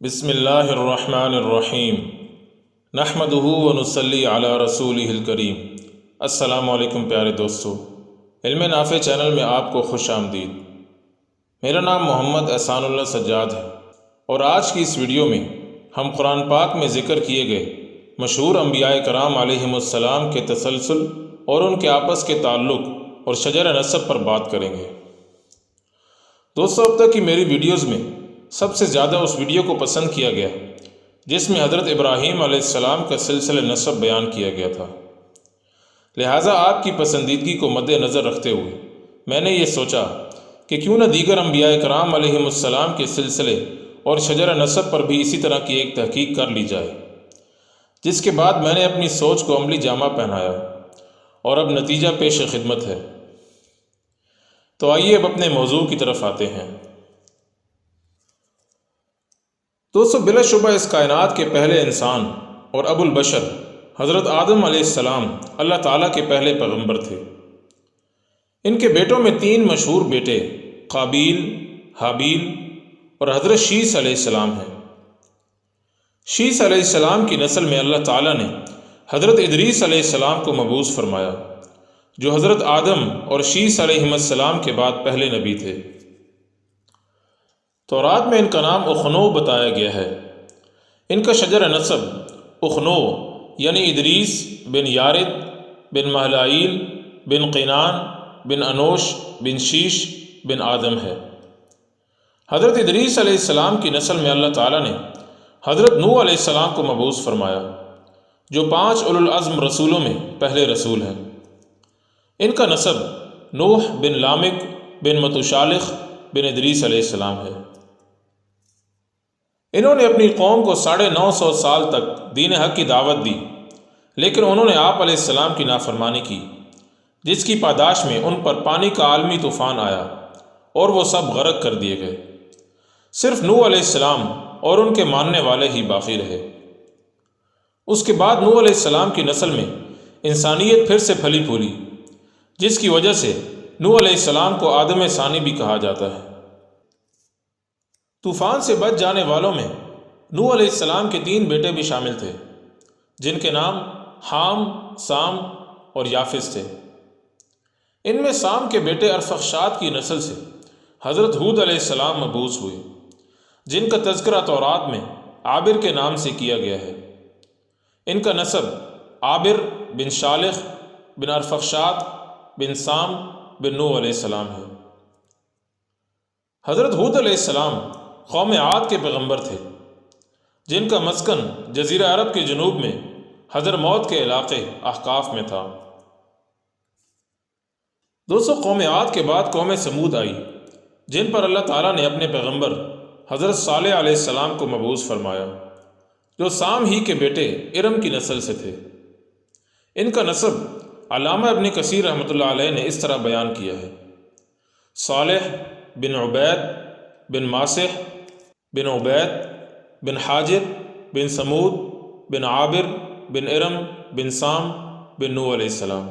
बसमीम् नहमदहू वनसली अला रसूल करीम। अस्सलाम प्यारे दोस्तों। इल्म नाफ़ चैनल में आपको खुश आमदीद। मेरा नाम मोहम्मद एहसानुल्लाह सज्जाद है। और आज की इस वीडियो में हम कुरान पाक में ज़िक्र किए गए मशहूर अम्बिया कराम आलैहिस्सलाम के तसलसल और उनके आपस के ताल्लुक़ और शजर नसब पर बात करेंगे। दोस्तों, अब तक की मेरी वीडियोज़ में सबसे ज़्यादा उस वीडियो को पसंद किया गया, जिसमें हज़रत इब्राहीम आसमाम का सिलसिल नसब बयान किया गया था। लिहाजा आपकी पसंदीदगी को मद्दनज़र रखते हुए मैंने ये सोचा कि क्यों न दीगर अम्बिया कराम आलम के सिलसिले और शजर नसब पर भी इसी तरह की एक तहकीक कर ली जाए, जिसके बाद मैंने अपनी सोच को अमली जामा पहनाया और अब नतीजा पेश खिदमत है। तो आइए अब अपने मौजू की तरफ़ आते हैं। दोस्तों बिलाशुबा इस कायनात के पहले इंसान और अबुल बशर, हज़रत आदम आसमाम अल्लाह ताला के पहले पैगंबर थे। इनके बेटों में तीन मशहूर बेटे, काबिल, हाबील और हज़रत शीस सलाम हैं। शीस सलाम की नस्ल में अल्लाह ताला ने हज़रत इदरीस सलाम को मबूस फरमाया, जो हज़रत आदम और शीस सलाम के बाद पहले नबी थे। तौरात में इनका नाम उखनो बताया गया है। इनका शजर नसब, उखनो, यानी इदरीस बिन यारिद, बिन महलाइल, बिन क़िनान, बिन अनोश, बिन शीश, बिन आदम है। हज़रत इदरीस सलाम की नस्ल में अल्लाह ताला ने हज़रत नू सलाम को मबूस फरमाया, जो पाँच उलज़म रसूलों में पहले रसूल हैं। इनका नसब नूह बिन लामिक, बिन मतुशालिख, बिन इदरीस सलाम है। इन्होंने अपनी कौम को साढ़े नौ सौ साल तक दीन हक की दावत दी, लेकिन उन्होंने आप सलाम की नाफरमानी की, जिसकी पादाश में उन पर पानी का आलमी तूफ़ान आया और वो सब गरक कर दिए गए। सिर्फ़ नू सलाम और उनके मानने वाले ही बाकी रहे। उसके बाद नू सलाम की नस्ल में इंसानियत फिर से फली फूली, जिसकी वजह से नू सलाम को आदम सानी भी कहा जाता है। तूफ़ान से बच जाने वालों में नू सलाम के तीन बेटे भी शामिल थे, जिनके नाम हाम, साम और याफिस थे। इनमें साम के बेटे अरफशात की नस्ल से हज़रत हूद सलाम मबूस हुए, जिनका तस्करा तौरात में आबिर के नाम से किया गया है। इनका नसब आबिर बिन शालिख बिन अरफशात बिन साम बिन नू सलाम है। हज़रत हूद सलाम कौम आद के पैगंबर थे, जिनका मस्कन जजीरा अरब के जनूब में हजर मौत के इलाके अहकाफ में था। दोस्तों कौम आद के बाद कौम समूद आई, जिन पर अल्लाह ताला ने अपने पैगंबर हज़रत साल सलाम को मबूस फरमाया, जो साम ही के बेटे इरम की नस्ल से थे। इनका नसब अलामा अबन कसीर रहमत ने इस तरह बयान किया है साल बिन उबैद बिन मासिह बिन उबैद बिन हाजिर बिन समूद बिन आबिर बिन इरम बिन साम बिन नू सलाम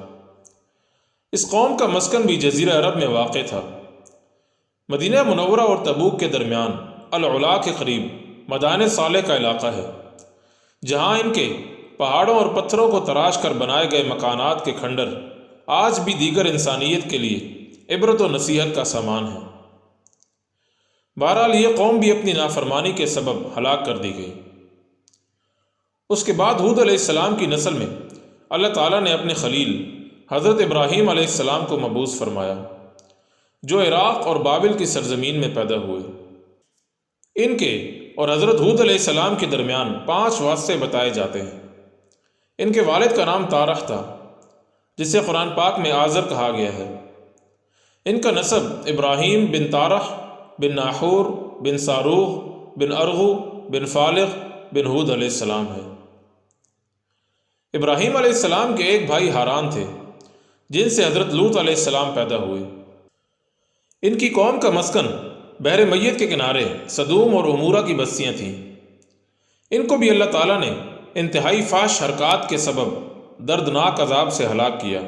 इस कौम का मस्कन भी जजीरा अरब में वाक़ था। मदीना मनवरा और तबूक के दरमियान अला के करीब मदान साले का इलाका है, जहाँ इनके पहाड़ों और पत्थरों को तराश कर बनाए गए मकानात के खंडर आज भी दीगर इंसानियत के लिए इबरत व नसीहत का सामान है। बहरहाल ये कौम भी अपनी नाफरमानी के सबब हलाक कर दी गई। उसके बाद हूद सलाम की नस्ल में अल्लाह ताला ने अपने खलील हज़रत इब्राहीम सलाम को मबूस फरमाया, जो इराक़ और बाबिल की सरजमीन में पैदा हुए। इनके और हज़रत हूद सलाम के दरमियान पाँच वास्ते बताए जाते हैं। इनके वालिद का नाम तारख था, जिसे कुरान पाक में आज़र कहा गया है। इनका नसब इब्राहीम बिन तारह बिन नाहूर, बिन सारूख, बिन अरगू, बिन फालिक बिन हूद सलाम है। इब्राहिम सलाम के एक भाई हारान थे, जिनसे हज़रत लूत सलाम पैदा हुए। इनकी कौम का मस्कन बहर मैत के किनारे सदूम और उमूरा की बस्तियाँ थीं। इनको भी अल्लाह ताला ने इंतहाई फाश हरकत के सबब दर्दनाक अजाब से हलाक किया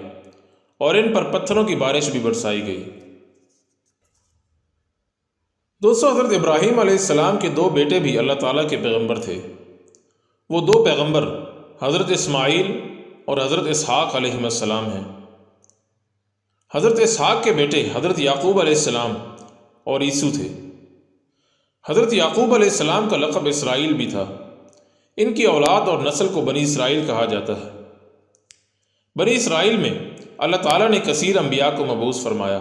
और इन पर पत्थरों की बारिश भी बरसाई गई। दोस्तों हज़रत इब्राहीम अलैहिस्सलाम के दो बेटे भी अल्लाह ताला के पैगंबर थे। वो दो पैगंबर हज़रत इस्माईल और हज़रत इसहाक़ अलैहिस्सलाम हैं। हज़रत इसहाक़ के बेटे हज़रत याकूब अलैहिस्सलाम और ईसू थे। हज़रत याकूब अलैहिस्सलाम का लक़ब इसराइल भी था। इनकी औलाद और नस्ल को बनी इसराइल कहा जाता है। बनी इसराइल में अल्लाह ताला ने कसीर अम्बिया को मबूस फरमाया।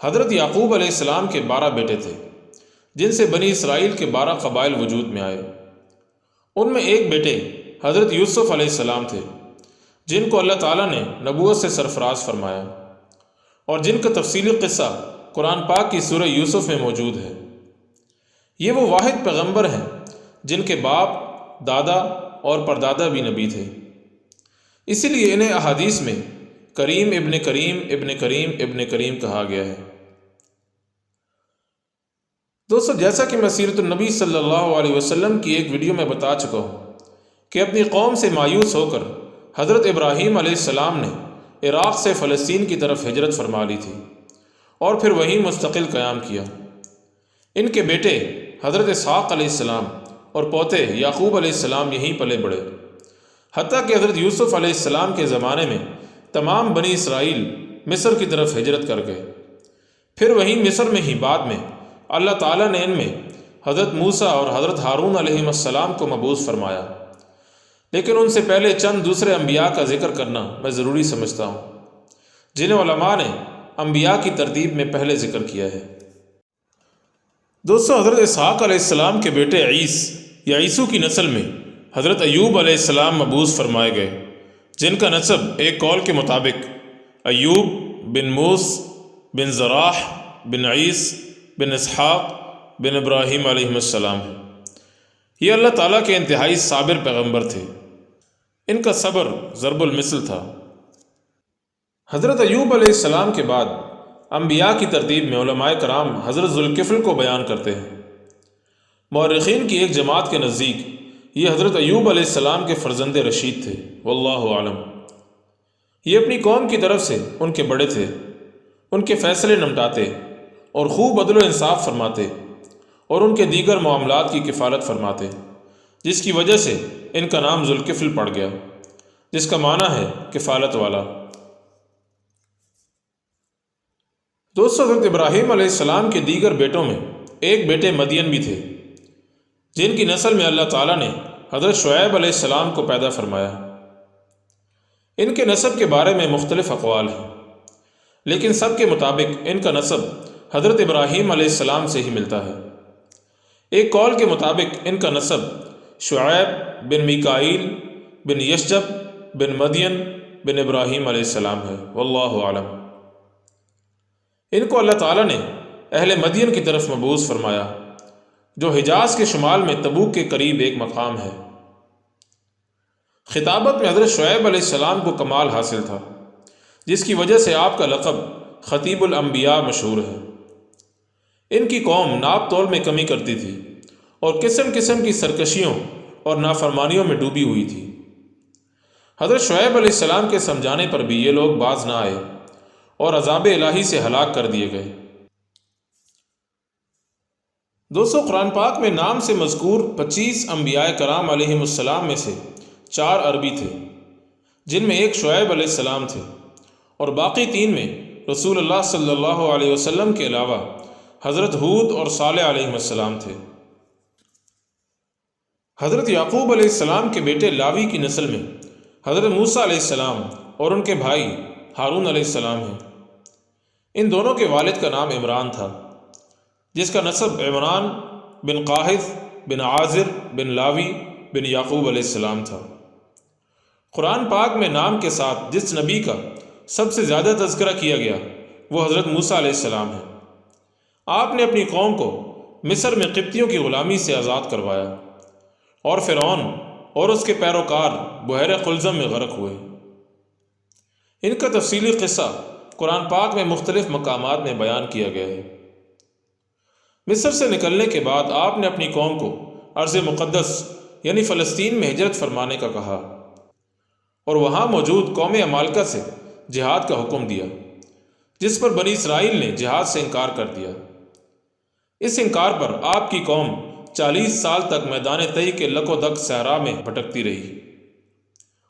हज़रत याकूब अलैहिस्सलाम के बारह बेटे थे, जिनसे बनी इसराइल के बारह कबाइल वजूद में आए। उनमें एक बेटे हज़रत यूसुफ़ अलैहिस्सलाम थे, जिनको अल्लाह ताला ने नबूत से सरफराज फरमाया और जिनका तफसीली क़स्सा कुरान पाक की सूरह यूसुफ में मौजूद है। ये वो वाहिद पैगंबर हैं, जिनके बाप, दादा और परदादा भी नबी थे। इसीलिए इन्हें अहादीस में करीम इब्न करीम इब्न करीम इब्न करीम कहा गया है। दोस्तों, जैसा कि मैं सीरत नबी सल्लल्लाहु अलैहि वसल्लम की एक वीडियो में बता चुका हूँ कि अपनी कौम से मायूस होकर हज़रत इब्राहीम अलैहिस्सलाम ने इराक़ से फ़लस्तीन की तरफ़ हिजरत फरमा ली थी और फिर वहीं मुस्तकिल क़याम किया। इनके बेटे हज़रत इसहाक़ और पोते याकूब अलैहिस्सलाम यहीं पले बढ़े। हती कि हज़रत यूसुफ़ अलैहिस्सलाम के ज़माने में तमाम बनी इसराइल मिस्र की तरफ़ हिजरत कर गए। फिर वहीं मिस्र में ही बाद में अल्लाह ताला ने इनमें हज़रत मूसा और हज़रत हारून अलैहिस्सलाम को मबूस फरमाया। लेकिन उनसे पहले चंद दूसरे अम्बिया का ज़िक्र करना मैं ज़रूरी समझता हूँ, जिन्हें ने अम्बिया की तरतीब में पहले ज़िक्र किया है। दोस्तों, हज़रत इसहाक़ अलैहिस्सलाम के बेटे ईस, या ईसू की नस्ल में हज़रत अयूब अलैहिस्सलाम मबूस फरमाए गए, जिनका नसब एक कौल के मुताबिक अयूब बिन मूस बिन ज़राह बिन ईस बिन इसहाक़ बिन इब्राहीम अलैहिस्सलाम। है ये अल्लाह ताला के इंतहाई साबिर पैगंबर थे। इनका सब्र ज़रबुलमिसल था। हज़रत अयूब अलैहिस्सलाम के बाद अम्बिया की तरतीब में कराम हज़रत जुल्किफ़ल को बयान करते हैं। मौरखीन की एक जमात के नज़दीक ये हज़रत अयूब अलैहिस्सलाम के फ़र्जंद रशीद थे, वल्लाह आलम। ये अपनी कौम की तरफ़ से उनके बड़े थे। उनके फ़ैसले नमटाते। और खूब अदल इंसाफ फरमाते और उनके दीगर मामलात की किफ़ालत फरमाते, जिसकी वजह से इनका नाम जुल्किफ़ल पड़ गया, जिसका माना है किफ़ालत वाला। दोस्तों, हज़रत इब्राहीम अलैहिस्सलाम के दीगर बेटों में एक बेटे मदियन भी थे, जिनकी नस्ल में अल्लाह ताला ने हज़रत शुएब अलैहिस्सलाम को पैदा फरमाया। इनके नसब के बारे में मुख्तलिफ़ अकवाल हैं, लेकिन सब के मुताबिक इनका नसब हज़रत इब्राहीम अलैहिस्सलाम से ही मिलता है। एक कौल के मुताबिक इनका नसब शुएब बिन मिकाइल बिन यशजब बिन मदियन बिन इब्राहीम अलैहिस्सलाम है। वल्लाहु आलम। इनको अल्लाह ताला ने अहले मदियन की तरफ़ मबूस फरमाया, जो हिजाज के शुमाल में तबूक के करीब एक मकाम है। खिताबत में हज़रत शुएब सलाम को कमाल हासिल था, जिसकी वजह से आपका लक़ब ख़तीबुलम्बिया मशहूर है। इनकी कौम नाप तोल में कमी करती थी और किस्म किस्म की सरकशियों और नाफरमानियों में डूबी हुई थी। हज़रत शुएब सलाम के समझाने पर भी ये लोग बाज ना आए और अजाब इलाही से हलाक कर दिए गए। दोस्तों, कुरान पाक में नाम से मजकूर पच्चीस अम्बिया कराम आलम में से चार अरबी थे, जिनमें एक शुएब अलैहिस्सलाम थे और बाकी तीन में रसूल अल्लाह सल्लल्लाहु अलैहि वसल्लम के अलावा हज़रत हूद और साले अलैहिस्सलाम थे। हज़रत याकूब अलैहिस्सलाम के बेटे लावी की नस्ल में हज़रत मूसा अलैहिस्सलाम और उनके भाई हारून अलैहिस्सलाम हैं। इन दोनों के वालिद का नाम इमरान था, जिसका नसब इमरान बिन काहिद बिन आज़िर बिन लावी बिन याकूब अलैहिस्सलाम था। कुरान पाक में नाम के साथ जिस नबी का सबसे ज़्यादा तस्करा किया गया, वो हज़रत मूसा अलैहिस्सलाम है। आपने अपनी कौम को मिस्र में किप्तियों की ग़ुलामी से आज़ाद करवाया और फ़िरौन और उसके पैरोकार बहर कुलज़म में गर्क हुए। इनका तफसीली क़स्सा कुरान पाक में मुख्तलिफ़ मकाम में बयान किया गया है। मिस्र से निकलने के बाद आपने अपनी कौम को अर्ज़ मुक़दस यानी फ़लस्तीन में हिजरत फरमाने का कहा और वहाँ मौजूद कौम अमालका से जिहाद का हुक्म दिया, जिस पर बनी इसराइल ने जिहाद से इनकार कर दिया। इस इनकार पर आपकी कौम चालीस साल तक मैदान तई के लकोदक सहरा में भटकती रही।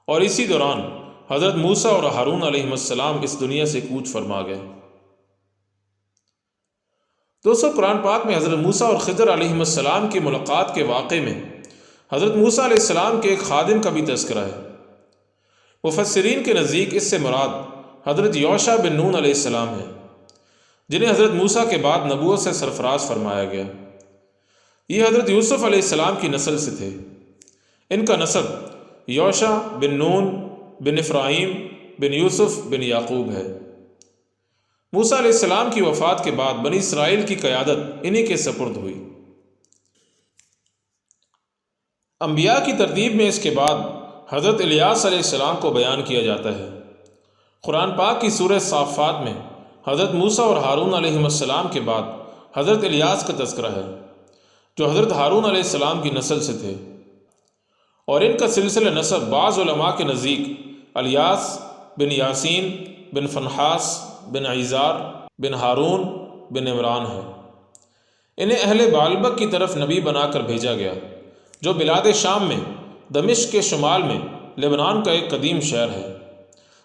और इसी दौरान हज़रत मूसा और हारून अलैहिस्सलाम इस दुनिया से कूच फरमा गए। दोस्तों, कुरान पाक में हज़रत मूसा और खजर अलैहिस्सलाम की मुलाकात के वाक़े में हज़रत मूसा अलैहिस्सलाम के एक खादिम का भी तस्करा है। मुफसरीन के नज़दीक इससे मुराद हज़रत योशा बिन नून अलैहिस्सलाम है। जिन्हें हज़रत मूसा के बाद नबूत से सरफराज फरमाया गया। ये हज़रत यूसुफ़ अलैहिस्सलाम की नस्ल से थे। इनका नसब योशा बिन नून बिन इफ़्राहीम बिन यूसुफ़ बिन याकूब है। मूसा अलैहिस्सलाम की वफ़ात के बाद बनी इसराइल की क़यादत इन्हीं के सपुर्द हुई। अम्बिया की तरतीब में इसके बाद हज़रत इलियास अलैहिस्सलाम को बयान किया जाता है। कुरान पाक की सूरह साफ़ात में हज़रत मूसा और हारून अलैहिस्सलाम के बाद हज़रत इलियास का तस्करा है, जो हज़रत हारून अलैहिस्सलाम की नस्ल से थे। और इनका सिलसिला नसब बाज़ के नज़दीक अलियास बिन यासीन, बिन फनहास, बिन ऐज़ार बिन हारून, बिन इमरान है। इन्हें अहले बालबक की तरफ़ नबी बनाकर भेजा गया, जो बिलाद शाम में दमिश के शुमाल में लेबनान का एक कदीम शहर है,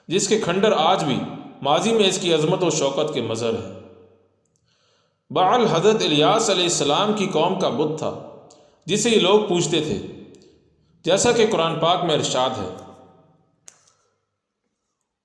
जिसके खंडर आज भी माजी में इसकी अजमत व शौकत के मज़र है बाल हजरत इलियास सलाम की कौम का बुत था जिसे ये लोग पूछते थे जैसा कि कुरान पाक में इरशाद है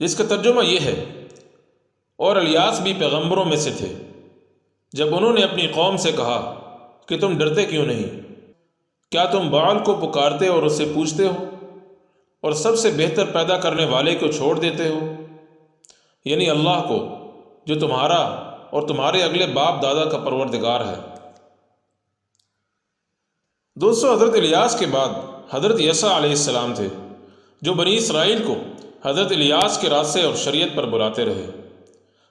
जिसका तर्जुमा ये है और अलियास भी पैगंबरों में से थे जब उन्होंने अपनी कौम से कहा कि तुम डरते क्यों नहीं क्या तुम बाल को पुकारते और उससे पूछते हो और सबसे बेहतर पैदा करने वाले को छोड़ देते हो। यानी अल्लाह को, जो तुम्हारा और तुम्हारे अगले बाप दादा का परवरदिगार है। दोस्तों, हज़रत इलियास के बाद हज़रत यसा आसमाम थे, जो बनी इसराइल को हज़रत इलियास के रास्ते और शरीयत पर बुलाते रहे।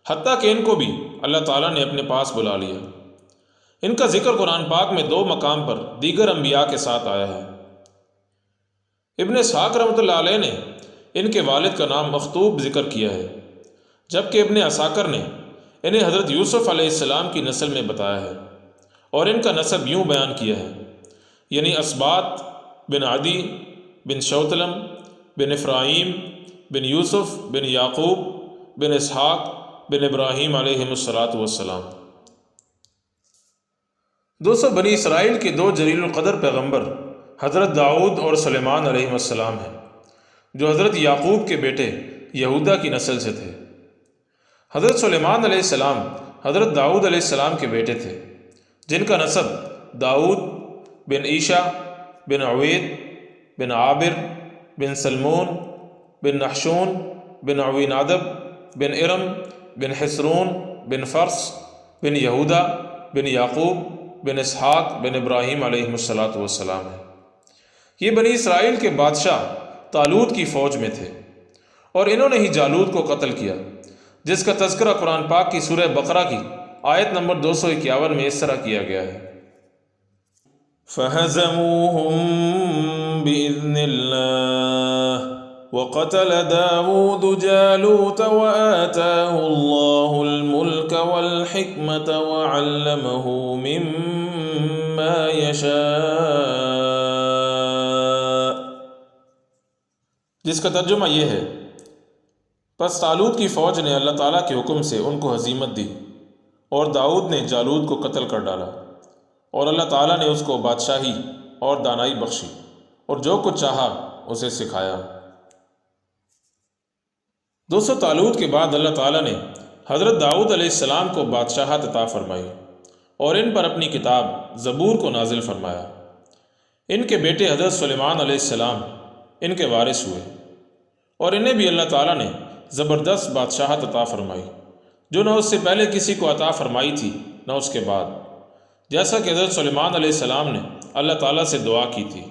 हती कि इनको भी अल्लाह ताला ने अपने पास बुला लिया। इनका ज़िक्र कुरान पाक में दो मकाम पर दीगर अम्बिया के साथ आया है। इबन साक रमत ने इनके वालिद का नाम मखतूब ज़िक्र किया है, जबकि इबन असाकर ने इन्हें हज़रत यूसुफ़ अलैहिस्सलाम की नस्ल में बताया है और इनका नसब यूँ बयान किया है, यानी असबात बिन आदि बिन शौतलम बिन इफ़्राहीम बिन यूसुफ़ बिन याकूब बिन इसहाक बिन इब्राहीम वसलाम दोस्तों, बनी इसराइल के दो जलीलक़दर पैगंबर हज़रत दाऊद और सलेमान अलैहिस्सलाम हैं, जो हज़रत याकूब के बेटे यहूदा की नस्ल से थे। हज़रत सलेमान अलैहिस्सलाम हज़रत दाऊद अलैहिस्सलाम के बेटे थे, जिनका नसब दाऊद बिन ईशा बिन अवैद बिन आबिर बिन सलमून बिन नहशून बिन अवीनादब बिन इरम बिन हसरून बिन फ़र्स बिन यहूदा बिन याकूब बिन इसहाक बिन इब्राहीम वसलाम है। ये बनी इसराइल के बादशाह तालूद की फ़ौज में थे। और इन्होंने ही जालूद को कत्ल किया, जिसका तस्करा कुरान पाक की सूरह बकरा की आयत नंबर दो सौ इक्यावन में इस तरह किया गया है। फ़हज़मूहुम जिसका तर्जुमा यह है बस तालूद की फ़ौज ने अल्लाह ताला के हुक्म से उनको हजीमत दी और दाऊद ने जालूद को कत्ल कर डाला और अल्लाह ताला ने उसको बादशाही और दानाई बख्शी और जो कुछ चाहा उसे सिखाया। दोस्तों तालूद के बाद अल्लाह ताला ने हज़रत दाऊद अलैहिस्सलाम को बादशाहत अता फरमाई और इन पर अपनी किताब ज़बूर को नाजिल फरमाया। इनके बेटे हज़रत सलेमान अलैहिस्सलाम इनके वारिस हुए। और इन्हें भी अल्लाह ताला ने ज़बरदस्त बादशाहत अता फरमाई, जो न उससे पहले किसी को अता फरमाई थी, न उसके बाद। जैसा कि हज़रत सलेमान अलैहिस्सलाम ने अल्लाह ताला से दुआ की थी।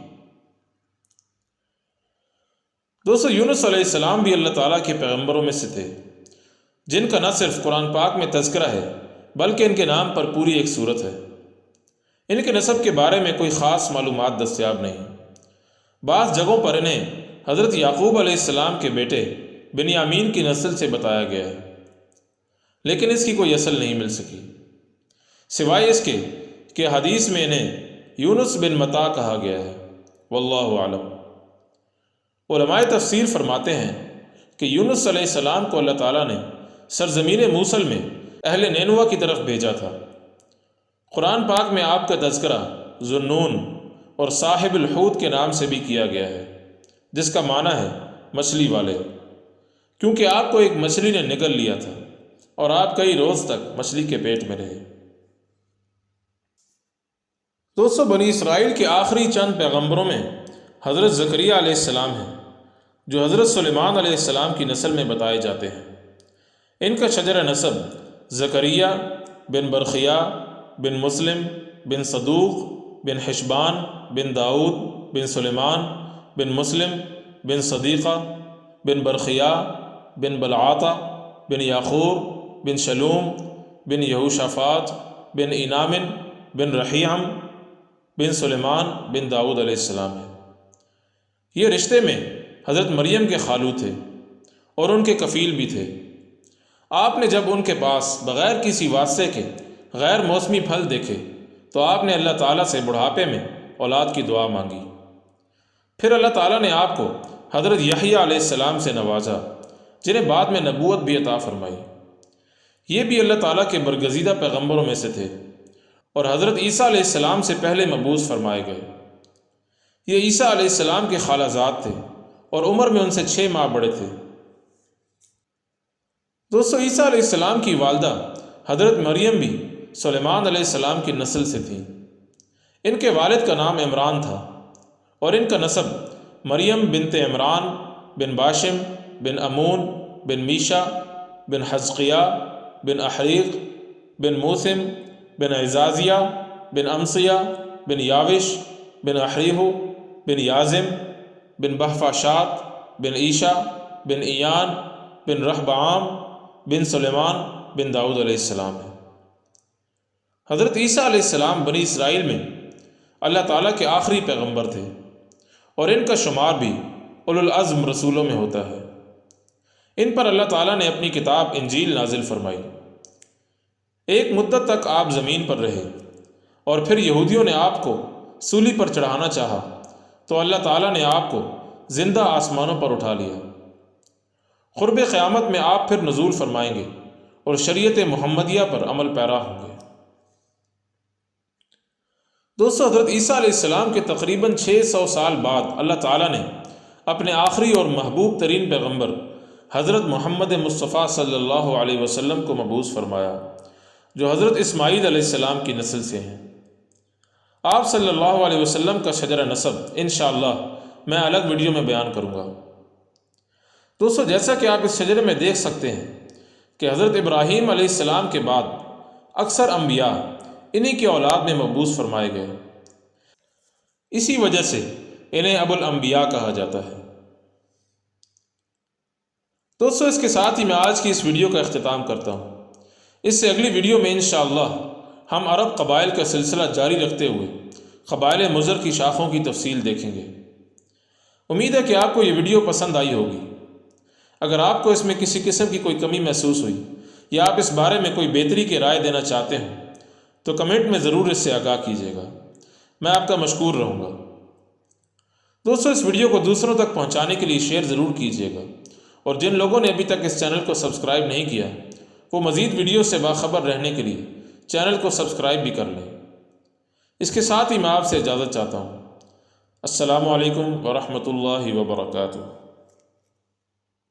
दोस्तों, यूनुस अलैहिस्सलाम भी अल्लाह ताला के पैगंबरों में से थे, जिनका न सिर्फ़ कुरान पाक में तस्करा है, बल्कि इनके नाम पर पूरी एक सूरत है। इनके नसब के बारे में कोई ख़ास मालूम दस्तियाब नहीं। बाज़ जगहों पर इन्हें हज़रत याकूब अलैहिस्सलाम के बेटे बिनियामीन की नस्ल से बताया गया है। लेकिन इसकी कोई असल नहीं मिल सकी। सिवाय इसके कि हदीस में इन्हें यूनुस बिन मता कहा गया है। वल्लाहु आलम। तफसीर फरमाते हैं कि यूनुस सलाम को अल्लाह ताला ने सरजमीन मूसल में अहल नैनुआ की तरफ़ भेजा था। कुरान पाक में आपका तस्करा जुन्नून और साहिबुलहूद के नाम से भी किया गया है, जिसका माना है मछली वाले। क्योंकि आपको एक मछली ने निकल लिया था और आप कई रोज़ तक मछली के पेट में रहे। दोस्तों, बनी इसराइल के आखिरी चंद पैगंबरों में हज़रत ज़करिया अलैहिस्सलाम हैं, जो हज़रत सुलेमान अलैहिस्सलाम की नस्ल में बताए जाते हैं। इनका शजर नसब ज़करिया बिन बरखिया बिन मुस्लिम बिन सदूक बिन हिशबान, बिन दाऊद, बिन सुलेमान, बिन मुस्लिम, बिन सदीक़ा, बिन बरखिया, बिन बलआता, बिन याकूब बिन शलूम, बिन यहूशफ़ात, बिन इनामिन, बिन रहीम, बिन सुलेमान, बिन दाऊद अलैहिस्सलाम है। ये रिश्ते में हज़रत मरियम के खालू थे और उनके कफ़ील भी थे। आपने जब उनके पास बग़ैर किसी वास्ते के, गैर मौसमी फल देखे तो आपने अल्लाह ताला से बुढ़ापे में औलाद की दुआ मांगी। फिर अल्लाह ताला ने आपको हज़रत यहिया से नवाजा, जिन्हें बाद में नबूत भी अता फरमाई। ये भी अल्लाह ताला के बरगजीदा पैगम्बरों में से थे और हज़रत ईसा सलाम से पहले मबूस फरमाए गए। ये ईसा सलाम के खालाजाद थे और उम्र में उनसे छः माह बड़े थे। दोस्तों, ईसा सलाम की वालदा हज़रत मरियम भी सलेमान सलाम की नस्ल से थी। इनके वालिद का नाम इमरान था और इनका नसब मरियम बिनते इमरान, बिन बाशिम, बिन अमून, बिन मीशा, बिन हज़किया, बिन अहरीक, बिन मूसिम, बिन एजाजिया बिन अमसिया, बिन याविश, बिन अहरीहू, बिन याजिम, बिन बहफाशात बिन ईशा, बिन ईयान बिन रहबाम, बिन सलेमान, बिन दाऊद है। हज़रत ईसा अलैहिस्सलाम बनी इसराइल में अल्लाह ताला के आखिरी पैगंबर थे और इनका शुमार भी उलुल अज़्म रसूलों में होता है। इन पर अल्लाह ताला ने अपनी किताब इंजील नाजिल फरमाई। एक मुद्दत तक आप ज़मीन पर रहे और फिर यहूदियों ने आपको सूली पर चढ़ाना चाहा तो अल्लाह ताला ने आपको ज़िंदा आसमानों पर उठा लिया। क़ुरब क़यामत में आप फिर नजूल फरमाएँगे और शरीयत मोहम्मदिया पर अमल पैरा होंगे। दोस्तों, हज़रत ईसा के तकरीबन 600 साल बाद अल्लाह ताला ने अपने आखिरी और महबूब तरीन पैगंबर हज़रत मोहम्मद मुस्तफ़ा सल्लल्लाहु वसल्लम को मबूस फरमाया, जो हज़रत इस्माईल की नस्ल से हैं। आप सल्लल्लाहु वसल्लम का शजर नसब इन मैं अलग वीडियो में बयान करूँगा। दोस्तों, जैसा कि आप इस शजर में देख सकते हैं कि हज़रत इब्राहीम के बाद अक्सर अम्बिया इन्हीं की औलाद में मबूस फरमाए गए। इसी वजह से इन्हें अबुल अम्बिया कहा जाता है। दोस्तों, इसके साथ ही मैं आज की इस वीडियो का अख्ताम करता हूँ। इससे अगली वीडियो में इन हम अरब कबाइल का सिलसिला जारी रखते हुए कबाइल मुज़र की शाखों की तफसील देखेंगे। उम्मीद है कि आपको ये वीडियो पसंद आई होगी। अगर आपको इसमें किसी किस्म की कोई कमी महसूस हुई या आप इस बारे में कोई बेहतरी की राय देना चाहते हैं तो कमेंट में ज़रूर इससे आगाह कीजिएगा। मैं आपका मशहूर रहूँगा। दोस्तों, इस वीडियो को दूसरों तक पहुँचाने के लिए शेयर ज़रूर कीजिएगा। और जिन लोगों ने अभी तक इस चैनल को सब्सक्राइब नहीं किया, वो मज़ीद वीडियो से बाखबर रहने के लिए चैनल को सब्सक्राइब भी कर लें। इसके साथ ही मैं आपसे इजाज़त चाहता हूँ। असलकम वरहमल वर्का